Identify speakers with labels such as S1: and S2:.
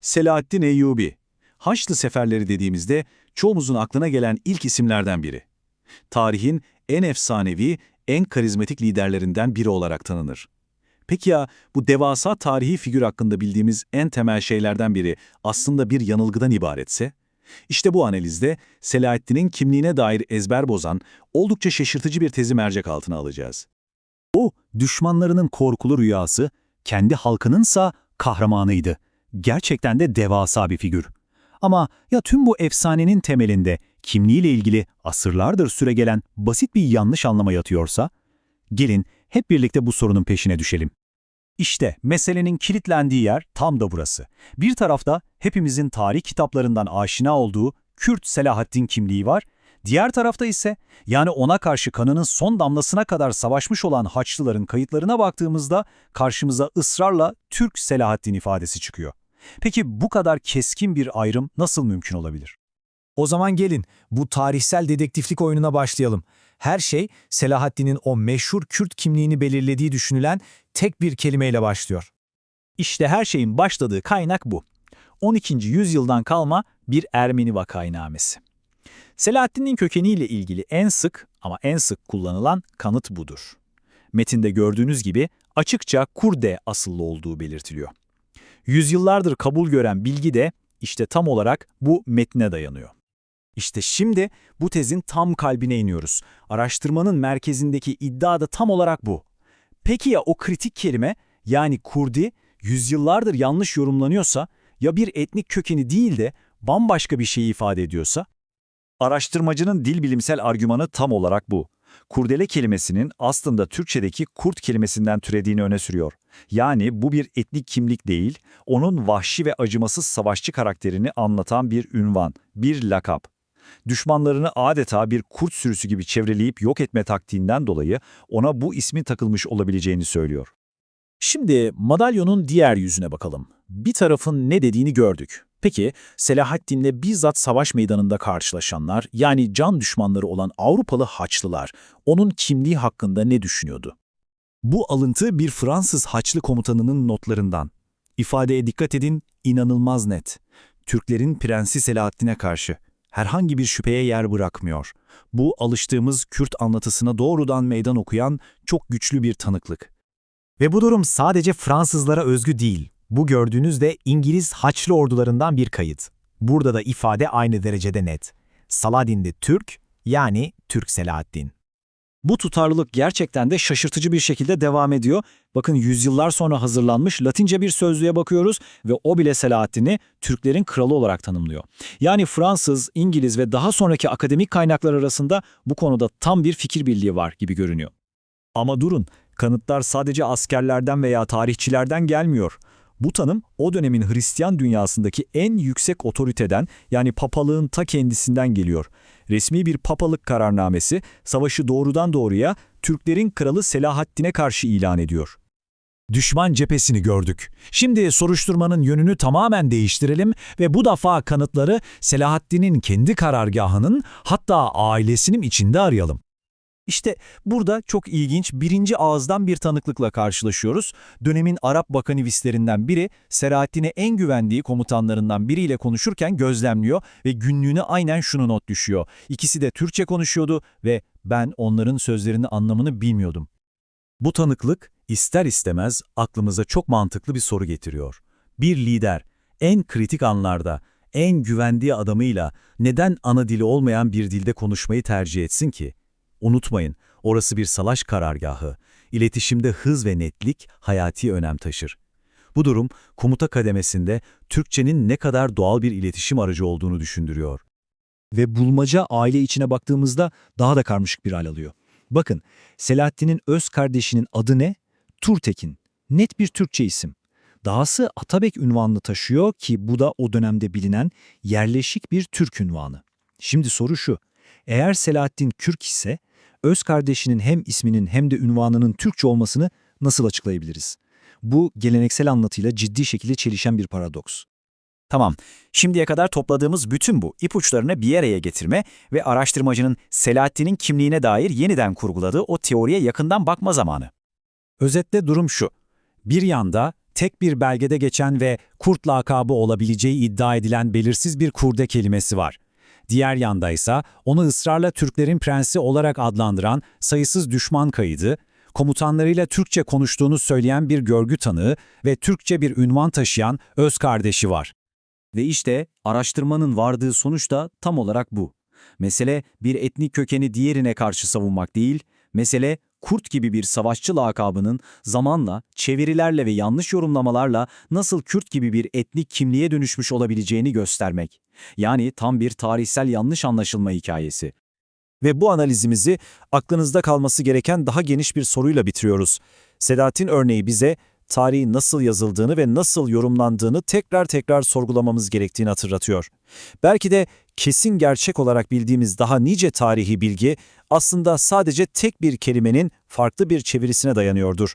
S1: Selahaddin Eyyubi. Haçlı seferleri dediğimizde çoğumuzun aklına gelen ilk isimlerden biri. Tarihin en efsanevi, en karizmatik liderlerinden biri olarak tanınır. Peki ya bu devasa tarihi figür hakkında bildiğimiz en temel şeylerden biri aslında bir yanılgıdan ibaretse? İşte bu analizde Selahaddin'in kimliğine dair ezber bozan, oldukça şaşırtıcı bir tezi mercek altına alacağız.
S2: O, düşmanlarının korkulu rüyası, kendi halkınınsa kahramanıydı. Gerçekten de devasa bir figür. Ama ya tüm bu efsanenin temelinde kimliğiyle ilgili asırlardır süregelen basit bir yanlış anlama yatıyorsa? Gelin hep birlikte bu sorunun peşine düşelim. İşte meselenin kilitlendiği yer tam da burası. Bir tarafta hepimizin tarih kitaplarından aşina olduğu Kürt Selahaddin kimliği var. Diğer tarafta ise yani ona karşı kanının son damlasına kadar savaşmış olan Haçlıların kayıtlarına baktığımızda karşımıza ısrarla Türk Selahaddin ifadesi çıkıyor. Peki bu kadar keskin bir ayrım nasıl mümkün olabilir?
S3: O zaman gelin bu tarihsel dedektiflik oyununa başlayalım. Her şey Selahaddin'in o meşhur Kürt kimliğini belirlediği düşünülen tek bir kelimeyle başlıyor.
S2: İşte her şeyin başladığı kaynak bu. 12. yüzyıldan kalma bir Ermeni vakainamesi. Selahaddin'in kökeniyle ilgili en sık ama en sık kullanılan kanıt budur. Metinde gördüğünüz gibi açıkça Kurde asıllı olduğu belirtiliyor. Yüzyıllardır kabul gören bilgi de işte tam olarak bu metne dayanıyor. İşte şimdi bu tezin tam kalbine iniyoruz. Araştırmanın merkezindeki iddia da tam olarak bu. Peki ya o kritik kelime yani Kurdi yüzyıllardır yanlış yorumlanıyorsa ya bir etnik kökeni değil de bambaşka bir şeyi ifade ediyorsa? Araştırmacının dil bilimsel argümanı tam olarak bu. Kurdele kelimesinin aslında Türkçedeki kurt kelimesinden türediğini öne sürüyor. Yani bu bir etnik kimlik değil, onun vahşi ve acımasız savaşçı karakterini anlatan bir ünvan, bir lakap. Düşmanlarını adeta bir kurt sürüsü gibi çevreleyip yok etme taktiğinden dolayı ona bu ismin takılmış olabileceğini söylüyor. Şimdi madalyonun diğer yüzüne bakalım. Bir tarafın ne dediğini gördük. Peki Selahaddin'le bizzat savaş meydanında karşılaşanlar yani can düşmanları olan Avrupalı Haçlılar onun kimliği hakkında ne düşünüyordu? Bu alıntı bir Fransız Haçlı komutanının notlarından. İfadeye dikkat edin, inanılmaz net. Türklerin Prensi Selahaddin'e karşı herhangi bir şüpheye yer bırakmıyor. Bu alıştığımız Kürt anlatısına doğrudan meydan okuyan çok güçlü bir tanıklık.
S3: Ve bu durum sadece Fransızlara özgü değil. Bu gördüğünüz de İngiliz Haçlı ordularından bir kayıt. Burada da ifade aynı derecede net. Saladin de Türk, yani Türk Selahaddin.
S2: Bu tutarlılık gerçekten de şaşırtıcı bir şekilde devam ediyor. Bakın yüzyıllar sonra hazırlanmış Latince bir sözlüğe bakıyoruz ve o bile Selahaddin'i Türklerin kralı olarak tanımlıyor. Yani Fransız, İngiliz ve daha sonraki akademik kaynaklar arasında bu konuda tam bir fikir birliği var gibi görünüyor. Ama durun, kanıtlar sadece askerlerden veya tarihçilerden gelmiyor. Bu tanım o dönemin Hristiyan dünyasındaki en yüksek otoriteden yani papalığın ta kendisinden geliyor. Resmi bir papalık kararnamesi savaşı doğrudan doğruya Türklerin kralı Selahaddin'e karşı ilan ediyor. Düşman cephesini gördük. Şimdi soruşturmanın yönünü tamamen değiştirelim ve bu defa kanıtları Selahaddin'in kendi karargahının hatta ailesinin içinde arayalım. İşte burada çok ilginç birinci ağızdan bir tanıklıkla karşılaşıyoruz. Dönemin Arap bakanivistlerinden biri Selahaddin'e en güvendiği komutanlarından biriyle konuşurken gözlemliyor ve günlüğüne aynen şunu not düşüyor. İkisi de Türkçe konuşuyordu ve ben onların sözlerinin anlamını bilmiyordum. Bu tanıklık ister istemez aklımıza çok mantıklı bir soru getiriyor. Bir lider en kritik anlarda en güvendiği adamıyla neden ana dili olmayan bir dilde konuşmayı tercih etsin ki? Unutmayın, orası bir salaş karargahı. İletişimde hız ve netlik hayati önem taşır. Bu durum komuta kademesinde Türkçenin ne kadar doğal bir iletişim aracı olduğunu düşündürüyor.
S3: Ve bulmaca aile içine baktığımızda daha da karmaşık bir hal alıyor. Bakın, Selahaddin'in öz kardeşinin adı ne? Turtekin. Net bir Türkçe isim. Dahası Atabek ünvanını taşıyor ki bu da o dönemde bilinen yerleşik bir Türk ünvanı. Şimdi soru şu, eğer Selahaddin Kürk ise öz kardeşinin hem isminin hem de ünvanının Türkçe olmasını nasıl açıklayabiliriz? Bu geleneksel anlatıyla ciddi şekilde çelişen bir paradoks.
S2: Tamam, şimdiye kadar topladığımız bütün bu ipuçlarını bir araya getirme ve araştırmacının Selahaddin'in kimliğine dair yeniden kurguladığı o teoriye yakından bakma zamanı. Özetle durum şu. Bir yanda
S4: tek bir belgede geçen ve kurt lakabı olabileceği iddia edilen belirsiz bir kurde kelimesi var. Diğer yanda ise onu ısrarla Türklerin prensi olarak adlandıran sayısız düşman kaydı, komutanlarıyla Türkçe konuştuğunu söyleyen bir görgü tanığı ve Türkçe bir ünvan taşıyan öz kardeşi var.
S5: Ve işte araştırmanın vardığı sonuç da tam olarak bu. Mesele bir etnik kökeni diğerine karşı savunmak değil, mesele kurt gibi bir savaşçı lakabının zamanla, çevirilerle ve yanlış yorumlamalarla nasıl Kürt gibi bir etnik kimliğe dönüşmüş olabileceğini göstermek. Yani tam bir tarihsel yanlış anlaşılma hikayesi.
S6: Ve bu analizimizi aklınızda kalması gereken daha geniş bir soruyla bitiriyoruz. Sedat'in örneği bize tarihin nasıl yazıldığını ve nasıl yorumlandığını tekrar tekrar sorgulamamız gerektiğini hatırlatıyor. Belki de kesin gerçek olarak bildiğimiz daha nice tarihi bilgi aslında sadece tek bir kelimenin farklı bir çevirisine dayanıyordur.